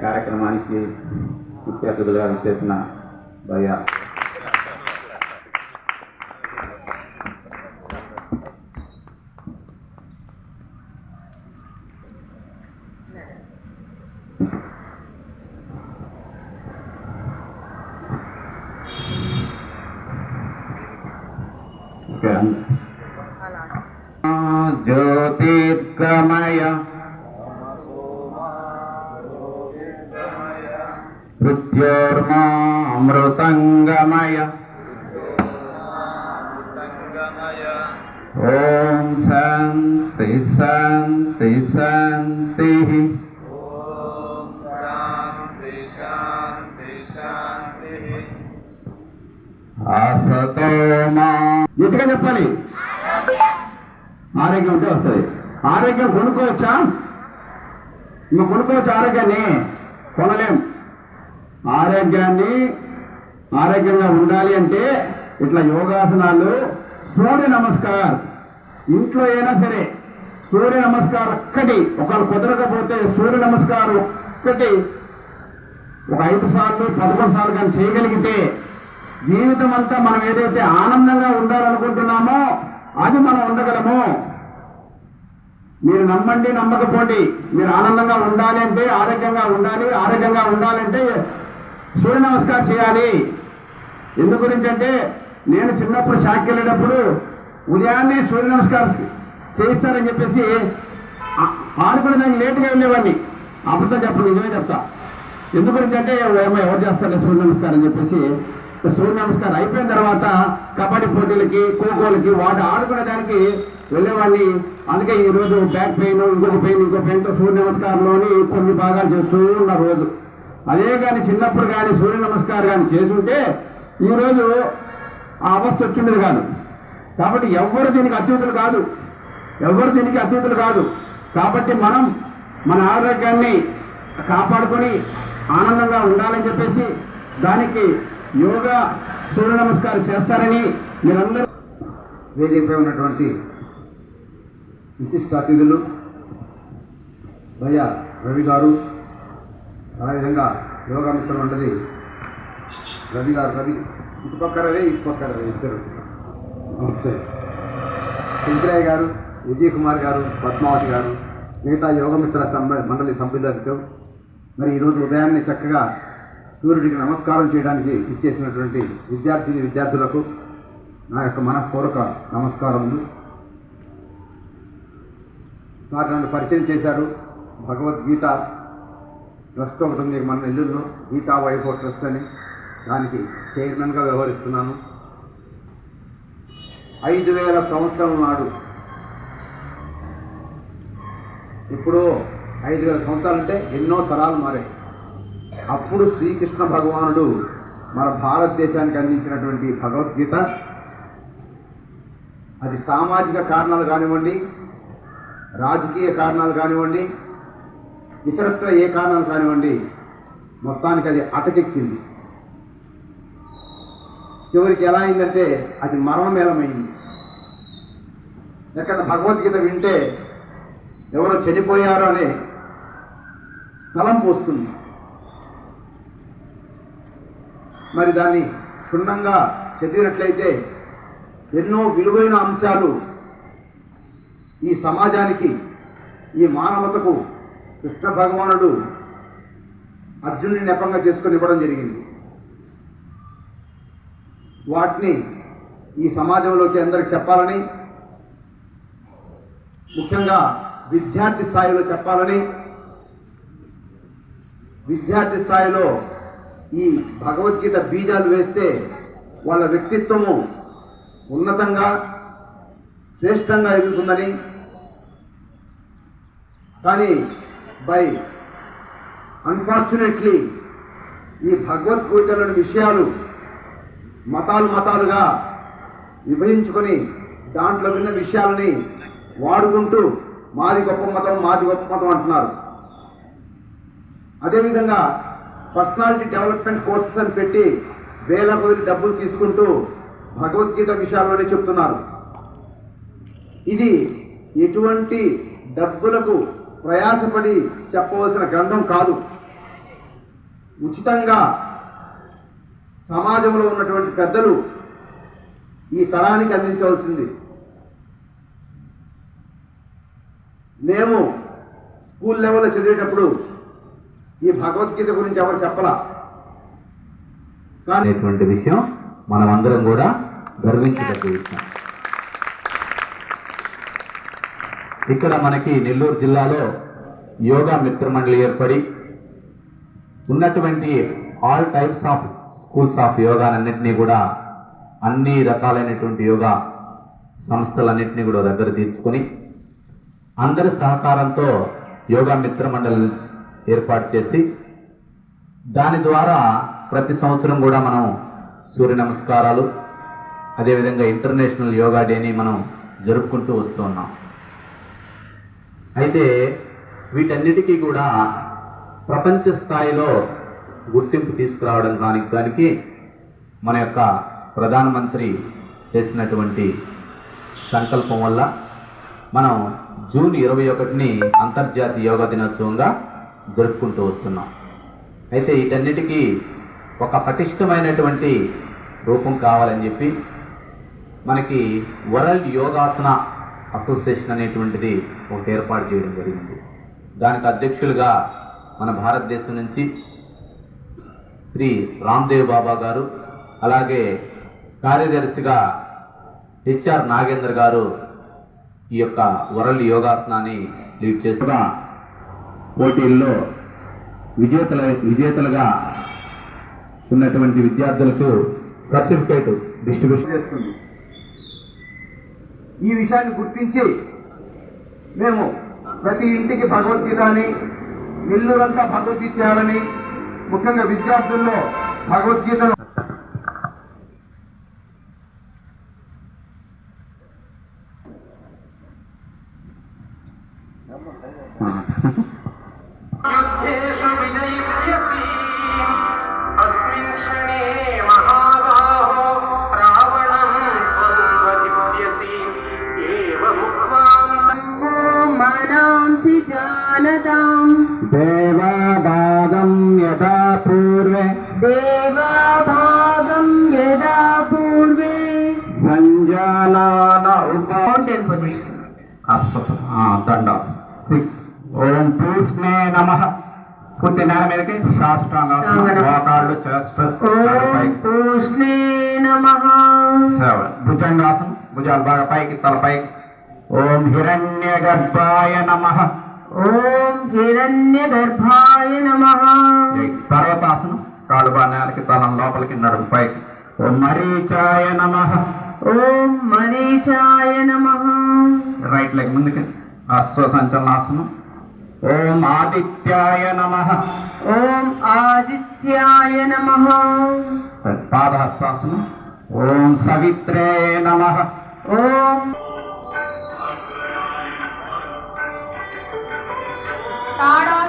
కొన్ని శుభాకాంక్షలు ఈ కార్యక్రమానికి ముఖ్య అతిథులుగా చేసిన భయ్య ఓకే. మృత్యోర్మామృతంగమయ ఓం శాంతి శాంతి శాంతి అసతో మా గట్టిగా చెప్పాలి. ఆరోగ్యం ఉంటే వస్తుంది. ఆరోగ్యం కొనుక్కోవచ్చా? ఇంకా కొనుక్కోవచ్చు ఆరోగ్యాన్ని. కొనలేం. ఆరోగ్యాన్ని ఆరోగ్యంగా ఉండాలి అంటే ఇట్లా యోగాసనాలు సూర్య నమస్కారం. ఇంట్లో అయినా సరే సూర్య నమస్కారం ఒక్కటి ఒకళ్ళు కుదరకపోతే సూర్య నమస్కారం ఒక్కటి ఒక ఐదు సార్లు పదకొండు సార్లు కానీ చేయగలిగితే జీవితం అంతా మనం ఏదైతే ఆనందంగా ఉండాలనుకుంటున్నామో అది మనం ఉండగలము. మీరు నమ్మండి నమ్మకపోండి. మీరు ఆనందంగా ఉండాలి అంటే ఆరోగ్యంగా ఉండాలి ఆరోగ్యంగా ఉండాలంటే సూర్య నమస్కారం చేయాలి. ఎందు గురించి అంటే నేను చిన్నప్పుడు షాక్కి వెళ్ళేటప్పుడు ఉదయాన్నే సూర్య నమస్కారం చేయిస్తారని చెప్పేసి ఆడుకునేదానికి ఆడుకునే దానికి లేటుగా వెళ్ళేవాడిని. అబద్ధం చెప్పను నిజమే చెప్తా. ఎందు గురించి అంటే ఏమో ఎవరు చేస్తారే సూర్య నమస్కారం అని చెప్పేసి సూర్య నమస్కారం అయిపోయిన తర్వాత కబడ్డీ పోటీలకి ఖోఖోలకి వాటి ఆడుకునే దానికి వెళ్ళేవాడిని. అందుకే ఈరోజు బ్యాక్ పెయిన్ ఇంకొక పెయిన్ ఇంకో పెయిన్తో సూర్య నమస్కారంలోని కొన్ని భాగాలు చేస్తూ ఉన్న రోజు. అదే కానీ చిన్నప్పుడు కానీ సూర్య నమస్కారం కానీ చేసుంటే ఈరోజు ఆ అవస్థ వచ్చిండేది కాదు. కాబట్టి ఎవ్వరు దీనికి అత్యుతులు కాదు. ఎవరు దీనికి అతీతులు కాదు. కాబట్టి మనం మన ఆరోగ్యాన్ని కాపాడుకొని ఆనందంగా ఉండాలని చెప్పేసి దానికి యోగా సూర్య నమస్కారం చేస్తారని మీరందరూ వేదికపై ఉన్నటువంటి విశిష్ట అతిథులు భయ రవి గారు ఆ యోగా మిత్రులు ఉన్నది రవి గారు రవి ఇటుపక్క రవి ఇటుపక్క రవి ఇద్దరు. నమస్తే. శంకరయ్య గారు విజయ్ కుమార్ గారు పద్మావతి గారు మిగతా యోగ మిత్ర సంబ మండలి సభ్యులతో మరి ఈరోజు ఉదయాన్నే చక్కగా సూర్యుడికి నమస్కారం చేయడానికి ఇచ్చేసినటువంటి విద్యార్థిని విద్యార్థులకు నా యొక్క మనఃపూర్వక నమస్కారములు. సార్ నన్ను పరిచయం చేశారు భగవద్గీత ట్రస్ట్ ఒకటి ఉంది మన నెల్లూరులో గీతా వైభవ్ ట్రస్ట్ అని. దానికి చైర్మన్గా వ్యవహరిస్తున్నాను. ఐదు వేల సంవత్సరం నాడు ఇప్పుడు ఐదు వేల సంవత్సరాలంటే ఎన్నో తరాలు మారాయి. అప్పుడు శ్రీకృష్ణ భగవానుడు మన భారతదేశానికి అందించినటువంటి భగవద్గీత. అది సామాజిక కారణాలు కానివ్వండి రాజకీయ కారణాలు కానివ్వండి ఇతరత్ర ఏ కారణాలు కానివ్వండి మొత్తానికి అది అటకెక్కింది చివరికి ఎలా అయిందంటే అది మరణమేలమైంది ఎక్కడ భగవద్గీత వింటే ఎవరో చనిపోయారో అనే తలంపు వస్తుంది మరి దాన్ని క్షుణ్ణంగా చదివినట్లయితే ఎన్నో విలువైన అంశాలు ఈ సమాజానికి ఈ మానవతకు కృష్ణ భగవానుడు అర్జునుని నెపంగా చేసుకొని ఇవ్వడం జరిగింది. వాటిని ఈ సమాజంలోకి అందరికి చెప్పాలని ముఖ్యంగా విద్యార్థి స్థాయిలో చెప్పాలని విద్యార్థి స్థాయిలో ఈ భగవద్గీత బీజాలు వేస్తే వాళ్ళ వ్యక్తిత్వము ఉన్నతంగా శ్రేష్టంగా ఎదుగుతుందని. కానీ బై. అన్ఫార్చునేట్లీ ఈ భగవద్గీతలోని విషయాలు మతాలు మతాలుగా విభజించుకొని దాంట్లో విన్న విషయాలని వాడుకుంటూ మాది గొప్ప మతం మాది గొప్ప మతం అంటున్నారు. అదేవిధంగా పర్సనాలిటీ డెవలప్మెంట్ కోర్సెస్ అని పెట్టి వేల కొద్ది డబ్బులు తీసుకుంటూ భగవద్గీత విషయాల్లోనే చెప్తున్నారు. ఇది ఎటువంటి డబ్బులకు ప్రయాసపడి చెప్పవలసిన గ్రంథం కాదు. ఉచితంగా సమాజంలో ఉన్నటువంటి పెద్దలు ఈ తరానికి అందించవలసింది. మేము స్కూల్ లెవెల్లో చదివేటప్పుడు ఈ భగవద్గీత గురించి ఎవరు చెప్పలా? కానీ విషయం మనం అందరం కూడా గర్వించదగ్గ విషయం ఇక్కడ మనకి నెల్లూరు జిల్లాలో యోగా మిత్ర మండలి ఏర్పడి ఉన్నటువంటి all types of schools of యోగానన్నింటినీ కూడా అన్ని రకాలైనటువంటి యోగా సంస్థలన్నింటినీ కూడా దగ్గర తీర్చుకొని అందరి సహకారంతో యోగా మిత్ర మండలి ఏర్పాటు చేసి దాని ద్వారా ప్రతి సంవత్సరం కూడా మనం సూర్య నమస్కారాలు అదేవిధంగా ఇంటర్నేషనల్ యోగా డేని మనం జరుపుకుంటూ వస్తూ ఉన్నాం. అయితే వీటన్నిటికీ కూడా ప్రపంచ స్థాయిలో గుర్తింపు తీసుకురావడం దానికి దానికి మన యొక్క ప్రధానమంత్రి చేసినటువంటి సంకల్పం వల్ల మనం జూన్ ఇరవై ఒకటిని అంతర్జాతీయ యోగా దినోత్సవంగా జరుపుకుంటూ వస్తున్నాం. అయితే వీటన్నిటికీ ఒక పటిష్టమైనటువంటి రూపం కావాలని చెప్పి మనకి వరల్డ్ యోగాసన అసోసియేషన్ అనేటువంటిది ఒకటి ఏర్పాటు చేయడం జరిగింది. దానికి అధ్యక్షులుగా మన భారతదేశం నుంచి శ్రీ రామ్దేవ్ బాబా గారు అలాగే కార్యదర్శిగా హెచ్ఆర్ నాగేంద్ర గారు ఈ యొక్క వరల్డ్ యోగాసనాన్ని లీడ్ చేస్తున్న పోటీల్లో విజేతల విజేతలుగా ఉన్నటువంటి విద్యార్థులకు సర్టిఫికేట్ డిస్ట్రిబ్యూషన్ చేస్తుంది. ఈ విషయాన్ని గుర్తించి మేము ప్రతి ఇంటికి భగవద్గీత అని నెల్లూరంతా భగవద్గీత చేయాలని ముఖ్యంగా విద్యార్థుల్లో భగవద్గీతను నమ. పూర్తి నేల మీదకి శాస్త్రాంగాసనం భుజంగాసనం. భుజాలు బాగా పైకి ఓం హిరణ్య గర్భాయ నమ. ఓం హిరణ్య గర్భాయ నమ పర్వతాసనం. కాలు బాగా తలం లోపలికి నడుము పైకి. ఓం మరీచాయ నమ. ఓం మరీచాయ నమ. రైట్ లెగ్ ముందుకు. అశ్వసంచలనాసనం ఓం ఆదిత్యాయ నమ. ఓం ఆదిత్యాయ నమ. పాదహస్తాసనం. ఓం సవిత్రే నమ. ఓం తాడా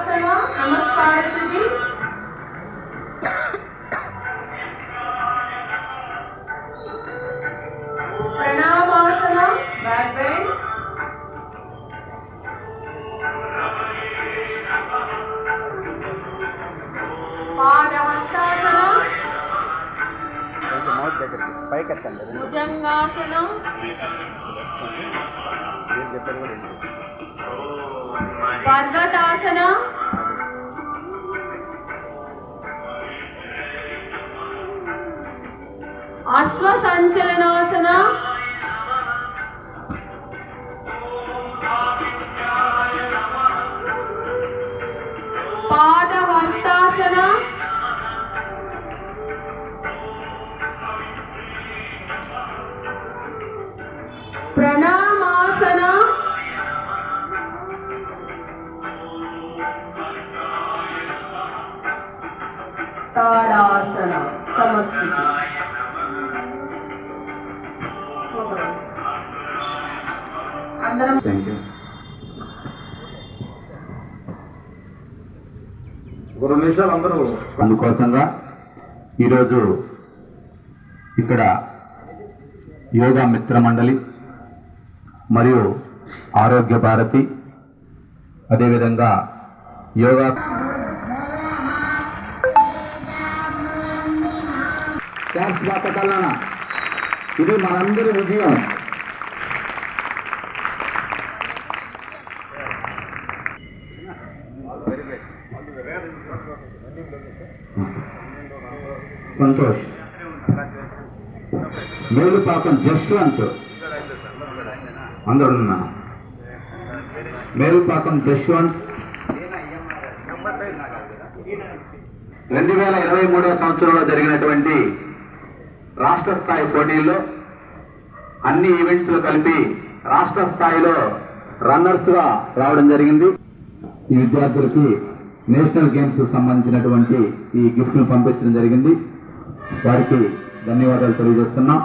పైకెత్తండి భుజంగాసనం. అశ్వసంచలనాసన. విషయాలు అందరూ అందుకోసంగా ఈరోజు ఇక్కడ యోగా మిత్ర మండలి మరియు ఆరోగ్య భారతి అదేవిధంగా యోగా ఇది మనందరి విజయం. సంతోష్. మేలుపాకం జశ్వంత్ అందరు మేలు మేలుపాకం జశ్వంత్ రెండు వేల ఇరవై మూడవ సంవత్సరంలో జరిగినటువంటి రాష్ట్ర స్థాయి పోటీల్లో అన్ని ఈవెంట్స్లో కలిపి రాష్ట్ర స్థాయిలో రన్నర్స్గా రావడం జరిగింది. ఈ విద్యార్థులకి నేషనల్ గేమ్స్ సంబంధించినటువంటి ఈ గిఫ్ట్ను పంపించడం జరిగింది. వారికి ధన్యవాదాలు తెలియజేస్తున్నా.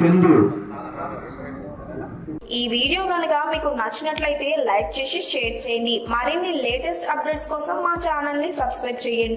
చందు. ఈ వీడియో కనుక మీకు నచ్చినట్లయితే లైక్ చేసి షేర్ చేయండి. మరిన్ని లేటెస్ట్ అప్డేట్స్ కోసం మా ఛానల్ని సబ్స్క్రైబ్ చేయండి.